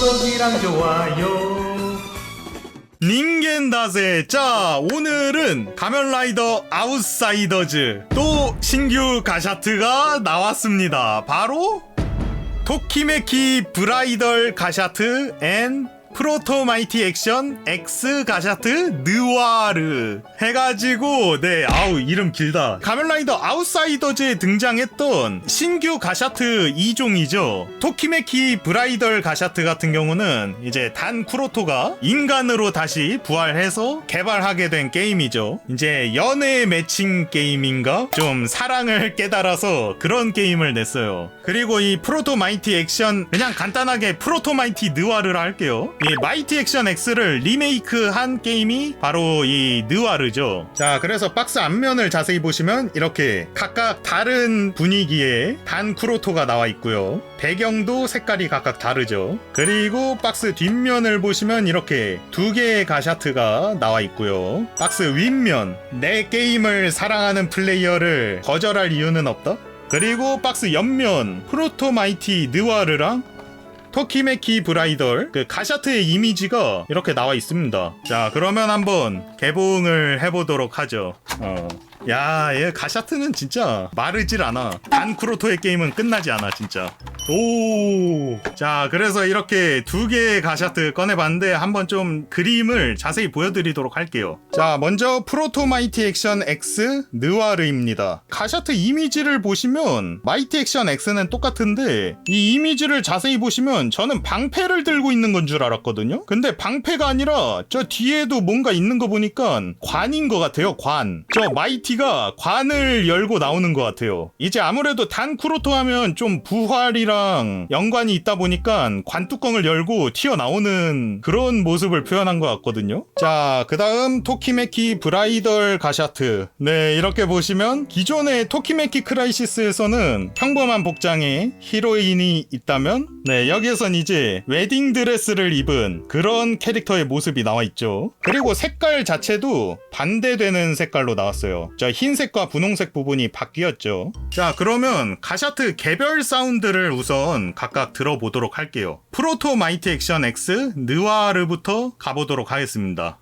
구독이랑 좋아요. 닌겐다세. 자 오늘은 가면라이더 아웃사이더즈 또 신규 가샤트가 나왔습니다. 바로 토키메키 브라이덜 가샤트 앤 프로토 마이티 액션 X 가샤트 느와르 해가지고 네 아우 이름 길다. 가면라이더 아웃사이더즈에 등장했던 신규 가샤트 2종이죠. 토키메키 브라이덜 가샤트 같은 경우는 이제 단 쿠로토가 인간으로 다시 부활해서 개발하게 된 게임이죠. 이제 연애 매칭 게임인가? 좀 사랑을 깨달아서 그런 게임을 냈어요. 그리고 이 프로토 마이티 액션 그냥 간단하게 프로토 마이티 느와르라 할게요 이 마이티 액션 X를 리메이크한 게임이 바로 이 느와르죠. 자, 그래서 박스 앞면을 자세히 보시면 이렇게 각각 다른 분위기의 단 쿠로토가 나와 있고요. 배경도 색깔이 각각 다르죠. 그리고 박스 뒷면을 보시면 이렇게 두 개의 가샤트가 나와 있고요. 박스 윗면 내 게임을 사랑하는 플레이어를 거절할 이유는 없다. 그리고 박스 옆면 프로토 마이티 느와르랑 토키메키 브라이덜 그 가샤트의 이미지가 이렇게 나와 있습니다. 자 그러면 한번 개봉을 해보도록 하죠. 어. 야, 얘 가샤트는 진짜 마르질 않아. 단 쿠로토의 게임은 끝나지 않아, 진짜. 오. 자, 그래서 이렇게 두 개의 가샤트 꺼내봤는데 한번 좀 그림을 자세히 보여드리도록 할게요. 자, 먼저 프로토 마이티 액션 X 느와르입니다. 가샤트 이미지를 보시면 마이티 액션 X는 똑같은데 이 이미지를 자세히 보시면 저는 방패를 들고 있는 건 줄 알았거든요. 근데 방패가 아니라 저 뒤에도 뭔가 있는 거 보니까 관인 것 같아요. 관. 저 마이티 가 관을 열고 나오는 것 같아요. 이제 아무래도 단 쿠로토 하면 좀 부활이랑 연관이 있다 보니까 관 뚜껑을 열고 튀어나오는 그런 모습을 표현한 것 같거든요. 자, 그 다음 토키메키 브라이덜 가샤트. 네, 이렇게 보시면 기존의 토키메키 크라이시스에서는 평범한 복장에 히로인이 있다면 네, 여기에선 이제 웨딩 드레스를 입은 그런 캐릭터의 모습이 나와 있죠. 그리고 색깔 자체도 반대되는 색깔로 나왔어요. 자, 흰색과 분홍색 부분이 바뀌었죠. 자, 그러면 가샤트 개별 사운드를 우선 각각 들어보도록 할게요. 프로토 마이티 액션 X 느와르부터 가보도록 하겠습니다.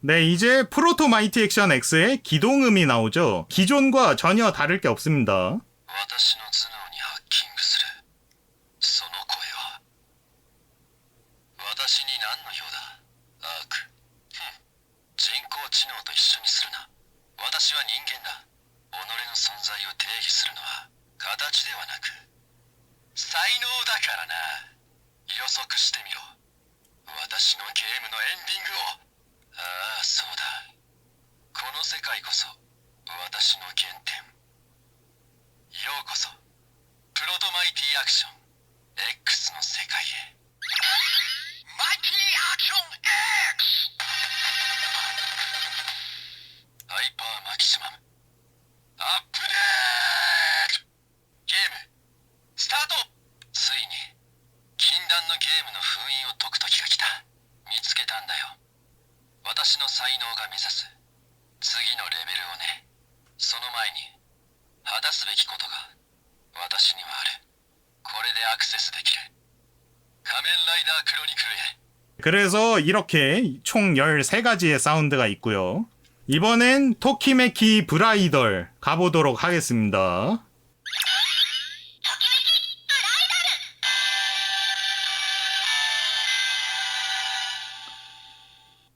네, 이제 프로토 마이티 액션 X의 기동음이 나오죠. 기존과 전혀 다를 게 없습니다. 그래서 이렇게 총 13가지의 사운드가 있고요. 이번엔 토키메키 브라이덜 가보도록 하겠습니다.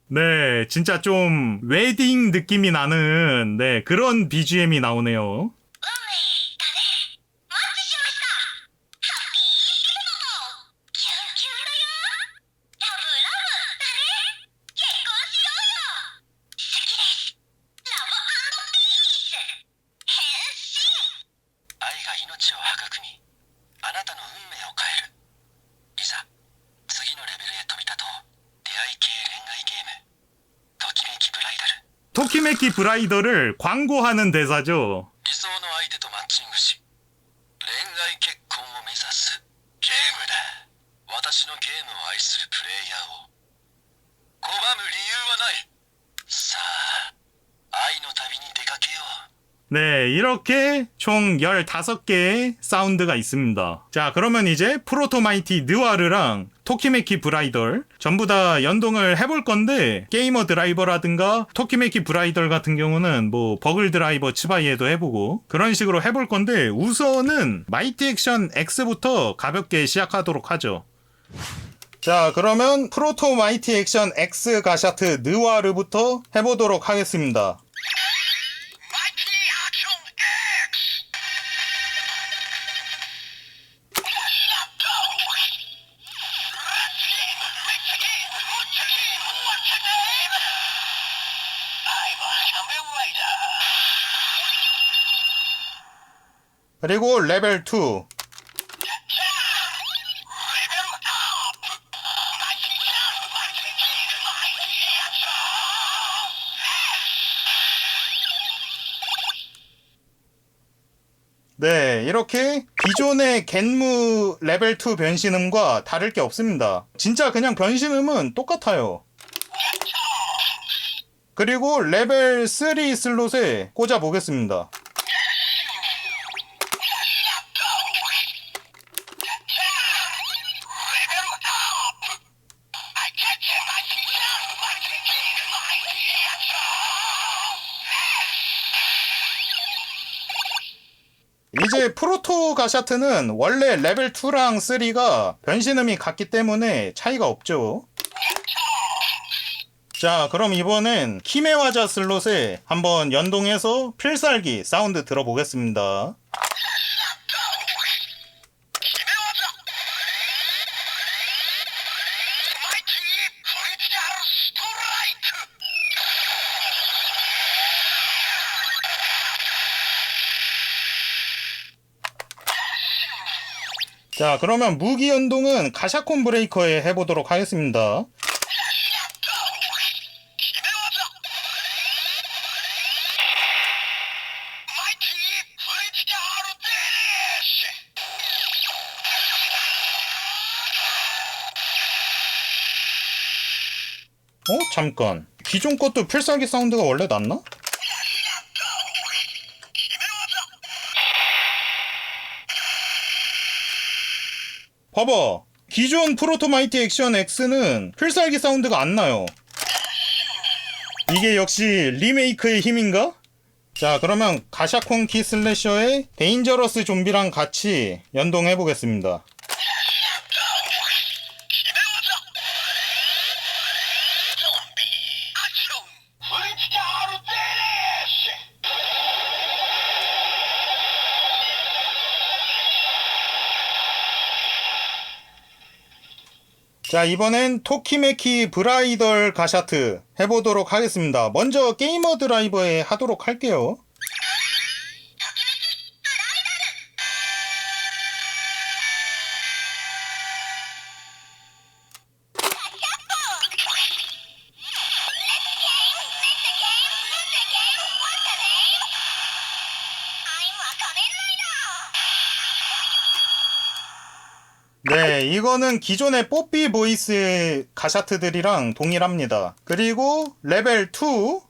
네, 진짜 좀 웨딩 느낌이 나는 네, 그런 BGM이 나오네요. あなたの運命を変えるいざ次のレベルへ飛び立とう出会い系恋愛ゲームときめきブライダル 토키메키 브라이더를 광고하는 대사죠. 이렇게 총 15개의 사운드가 있습니다. 자, 그러면 이제 프로토마이티 느와르랑 토키메키 브라이덜 전부 다 연동을 해볼 건데 게이머 드라이버라든가 토키메키 브라이덜 같은 경우는 뭐 버글 드라이버 치바이에도 해보고 그런 식으로 해볼 건데 우선은 마이티 액션 X부터 가볍게 시작하도록 하죠. 자, 그러면 프로토 마이티 액션 X 가샤트 느와르부터 해보도록 하겠습니다. 그리고 레벨 2. 네, 이렇게 기존의 겐무 레벨 2 변신음과 다를 게 없습니다. 진짜 그냥 변신음은 똑같아요. 그리고 레벨 3 슬롯에 꽂아 보겠습니다. 프로토 가샤트는 원래 레벨 2랑 3가 변신음이 같기 때문에 차이가 없죠. 자, 그럼 이번엔 키메와자 슬롯에 한번 연동해서 필살기 사운드 들어보겠습니다. 자, 그러면 무기 연동은 가샤콘 브레이커에 해보도록 하겠습니다. 어? 잠깐. 기존 것도 필살기 사운드가 원래 났나? 봐봐. 기존 프로토마이티 액션 X는 필살기 사운드가 안 나요. 이게 역시 리메이크의 힘인가? 자, 그러면 가샤콘 키 슬래셔의 데인저러스 좀비랑 같이 연동해 보겠습니다. 자, 이번엔 토키메키 브라이덜 가샤트 해보도록 하겠습니다. 먼저 게이머 드라이버에 하도록 할게요. 이거는 기존의 뽀삐 보이스 가샤트들이랑 동일합니다. 그리고 레벨 2.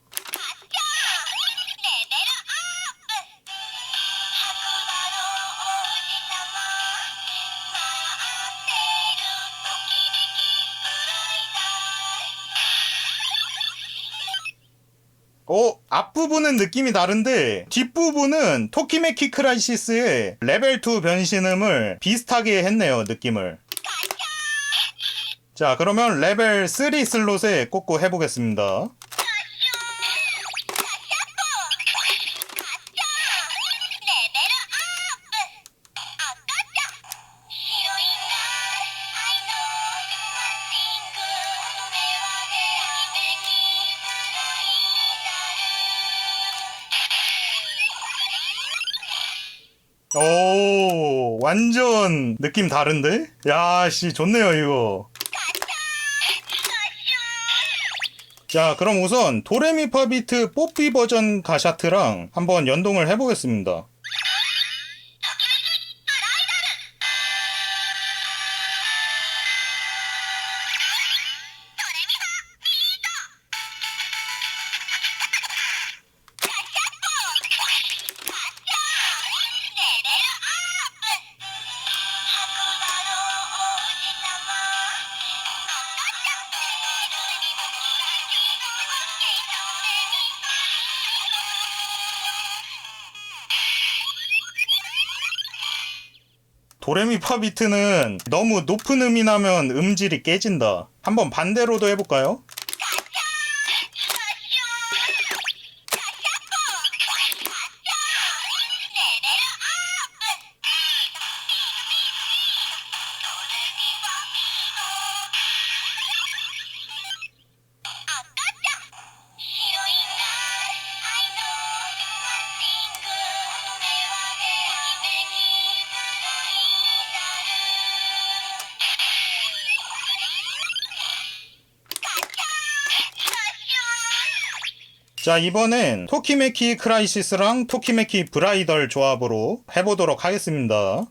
어, 앞부분은 느낌이 다른데 뒷부분은 토키메키 크라이시스의 레벨 2 변신음을 비슷하게 했네요, 느낌을. 자, 그러면 레벨 3 슬롯에 꽂고 해보겠습니다. 오, 완전 느낌 다른데? 야, 씨, 좋네요, 이거. 자, 그럼 우선 도레미파 비트 뽀삐 버전 가샤트랑 한번 연동을 해보겠습니다. 도레미파 비트는 너무 높은 음이 나면 음질이 깨진다. 한번 반대로도 해볼까요? 자 이번엔 토키메키 크라이시스랑 토키메키 브라이덜 조합으로 해보도록 하겠습니다.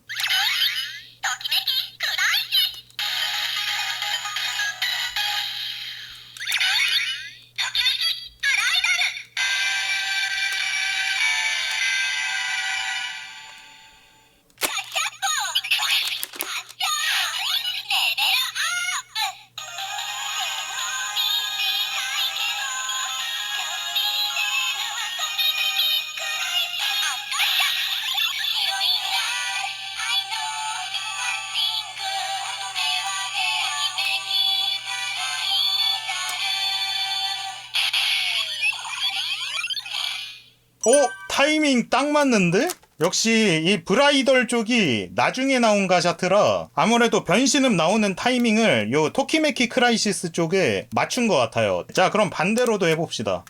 어? 타이밍 딱 맞는데? 역시 이 브라이덜 쪽이 나중에 나온 가샤트라 아무래도 변신음 나오는 타이밍을 요 토키메키 크라이시스 쪽에 맞춘 것 같아요. 자 그럼 반대로도 해봅시다.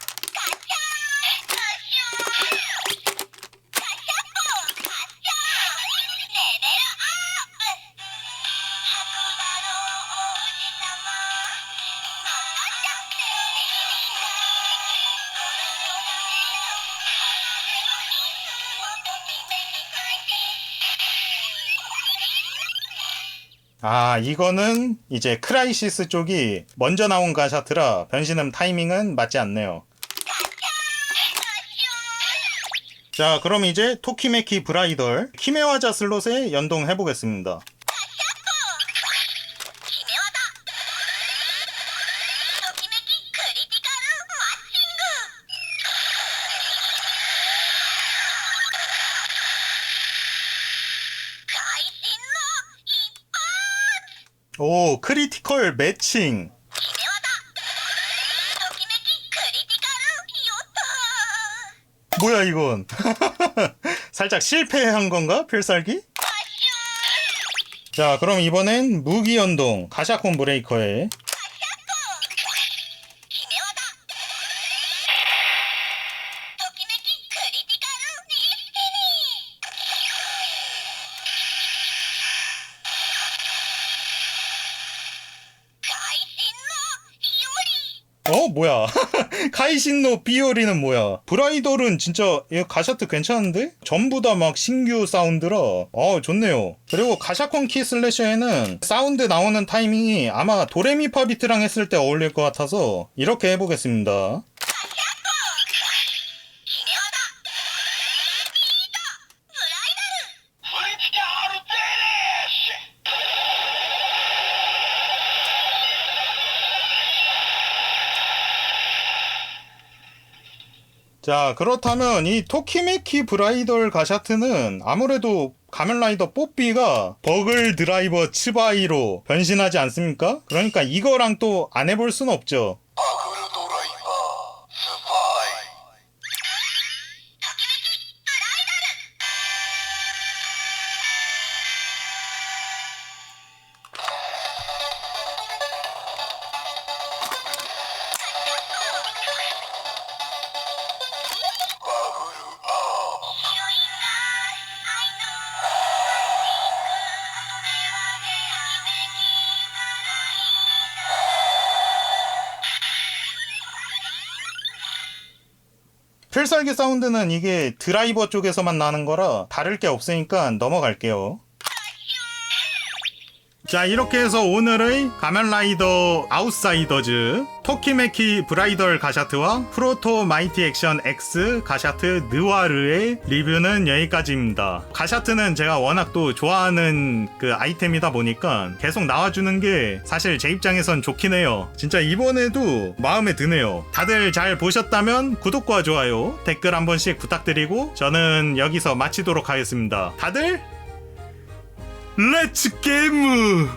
아 이거는 이제 크라이시스 쪽이 먼저 나온 가샤트라 변신음 타이밍은 맞지 않네요. 자 그럼 이제 토키메키 브라이덜 키메와자 슬롯에 연동해 보겠습니다. 크리티컬 매칭. 뭐야 이건? 살짝 실패한 건가 필살기? 자 그럼 이번엔 무기 연동 가샤콘 브레이커에 어 뭐야. 카이신노 비오리는 뭐야. 브라이덜은 진짜 이거 가샤트 괜찮은데? 전부 다 막 신규 사운드라. 어 좋네요. 그리고 가샤콘 키 슬래셔에는 사운드 나오는 타이밍이 아마 도레미파 비트랑 했을 때 어울릴 것 같아서 이렇게 해보겠습니다 자 그렇다면 이 토키메키 브라이덜 가샤트는 아무래도 가면라이더 뽀삐가 버글 드라이버 츠바이로 변신하지 않습니까? 그러니까 이거랑 또 안 해볼 순 없죠 필살기 사운드는 이게 드라이버 쪽에서만 나는 거라 다를 게 없으니까 넘어갈게요. 자 이렇게 해서 오늘의 가면라이더 아웃사이더즈 토키메키 브라이덜 가샤트와 프로토 마이티 액션 X 가샤트 느와르의 리뷰는 여기까지입니다. 가샤트는 제가 워낙 또 좋아하는 그 아이템이다 보니까 계속 나와주는 게 사실 제 입장에선 좋긴 해요. 진짜 이번에도 마음에 드네요. 다들 잘 보셨다면 구독과 좋아요, 댓글 한 번씩 부탁드리고 저는 여기서 마치도록 하겠습니다. 다들 렛츠 게임